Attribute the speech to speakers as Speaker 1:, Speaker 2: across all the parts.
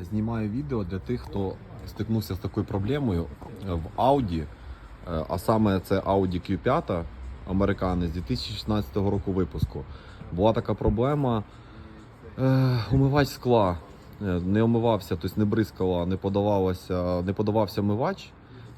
Speaker 1: знімаю відео для тих, хто стикнувся з такою проблемою е, в Audi, е, а саме це Audi Q5 американець 2016 року випуску. Була така проблема. Е, умивач скла не омивався, тобто не бризкала, не подавалося, не подавався омивач.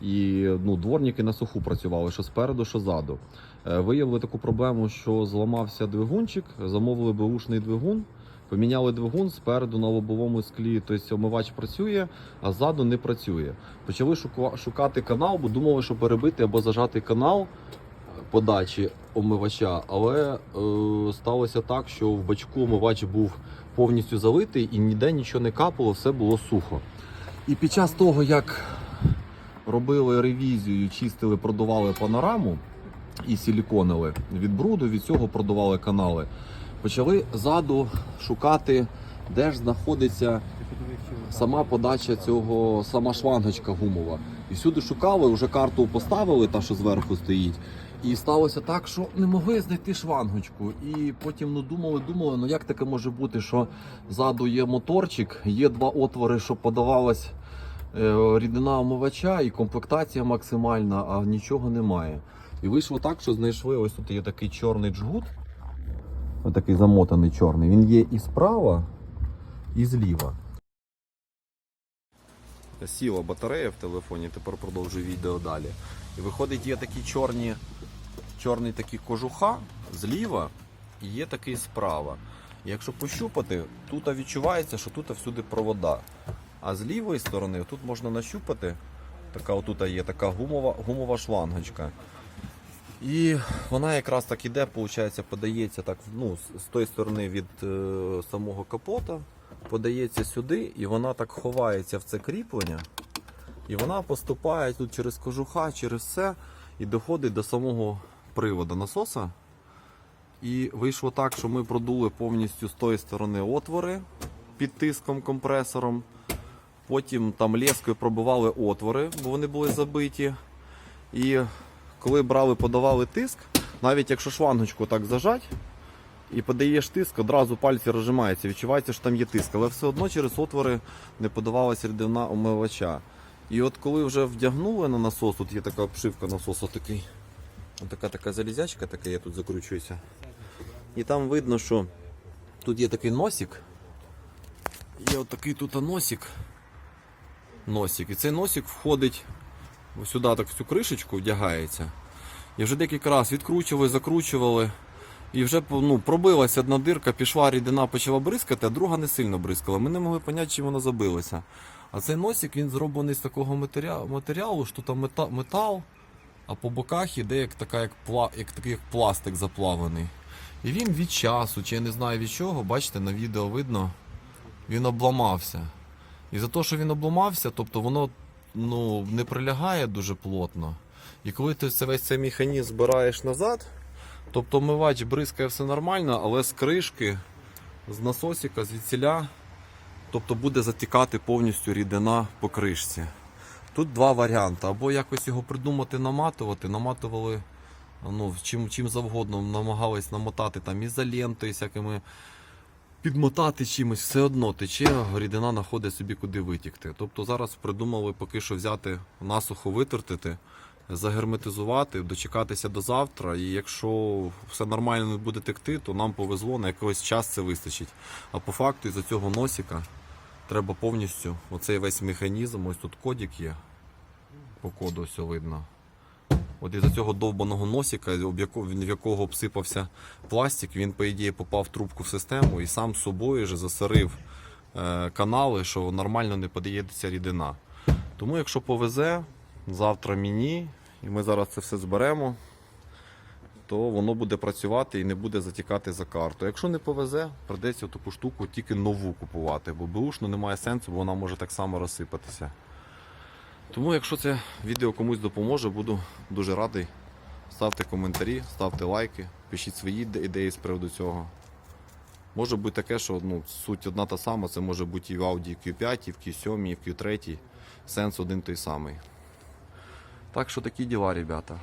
Speaker 1: І ну, дворники на суху працювали, що спереду, що ззаду. Виявили таку проблему, що зламався двигунчик, замовили беушний двигун, поміняли двигун спереду на лобовому склі, тобто омивач працює, а ззаду не працює. Почали шукати канал, бо думали, що перебити або зажати канал подачі омивача, але е, сталося так, що в бачку омивач був повністю залитий і ніде нічого не капало, все було сухо. І під час того, як робили ревізію, чистили, продували панораму і силіконили від бруду, від цього продували канали, почали ззаду шукати, де ж знаходиться сама подача цього, сама шлангочка гумова. І всюди шукали, вже карту поставили, та що зверху стоїть. І сталося так, що не могли знайти шлангочку. І потім ну, думали, думали, ну як таке може бути, що ззаду є моторчик, є два отвори, щоб подавалась е, рідина омивача і комплектація максимальна, а нічого немає. І вийшло так, що знайшли ось тут є такий чорний джгут. Ось такий замотаний чорний. Він є і справа, і зліва. Сіла батарея в телефоні, тепер продовжую відео далі. І виходить, є такі чорні, чорний такий кожуха зліва і є такий справа. І якщо пощупати, тут відчувається, що тут всюди провода. А з лівої сторони тут можна нащупати. Така отут є така гумова, гумова шлангочка. І вона якраз так іде, виходить, подається так, ну, з- тої сторони від е, самого капота, подається сюди, і вона так ховається в це кріплення. І вона поступає тут через кожуха, через все, і доходить до самого приводу насоса. І вийшло так, що ми продули повністю з тої сторони отвори під тиском компресором. Потім там лескою пробивали отвори, бо вони були забиті. І коли брали, подавали тиск, навіть якщо шлангочку так зажать і подаєш тиск, одразу пальці розжимаються, відчувається, що там є тиск, але все одно через отвори не подавалася рідина омивача. І от коли вже вдягнули на насос, тут є така обшивка насосу такий. Така така залізячка, така я тут закручуюся. І там видно, що тут є такий носик. Є от такий тут носик. Носик. І цей носик входить сюди, так в цю кришечку вдягається. І вже декілька разів відкручували, закручували. І вже ну, пробилася одна дирка, пішла рідина, почала бризкати, а друга не сильно бризкала. Ми не могли зрозуміти, чим вона забилася. А цей носик він зроблений з такого матеріалу, що там мета- метал, а по боках іде як, така, як, пла, як такий як пластик заплавлений. І він від часу, чи я не знаю від чого, бачите, на відео видно, він обламався. І за те, що він обламався, тобто воно ну, не прилягає дуже плотно. І коли ти весь цей механізм збираєш назад, тобто мивач бризкає все нормально, але з кришки, з насосика, звідсіля, тобто буде затікати повністю рідина по кришці. Тут два варіанти. Або якось його придумати наматувати, наматували ну, чим, чим завгодно, намагались намотати там ізолентою, всякими підмотати чимось, все одно тече, рідина знаходить собі куди витікти. Тобто зараз придумали поки що взяти насухо витертити, загерметизувати, дочекатися до завтра. І якщо все нормально не буде текти, то нам повезло, на якийсь час це вистачить. А по факту із-за цього носика треба повністю оцей весь механізм, ось тут кодік є. По коду все видно. От із-за цього довбаного носика, в якого обсипався пластик, він, по ідеї, попав в трубку в систему і сам собою же засорив е, канали, що нормально не подається рідина. Тому, якщо повезе, завтра мені, і ми зараз це все зберемо, то воно буде працювати і не буде затікати за карту. Якщо не повезе, придеться таку штуку тільки нову купувати, бо беушну немає сенсу, бо вона може так само розсипатися. Тому, якщо це відео комусь допоможе, буду дуже радий. Ставте коментарі, ставте лайки, пишіть свої ідеї з приводу цього. Може бути таке, що ну, суть одна та сама, це може бути і в Audi Q5, і в Q7, і в Q3. Сенс один той самий. Так що такі діла, ребята.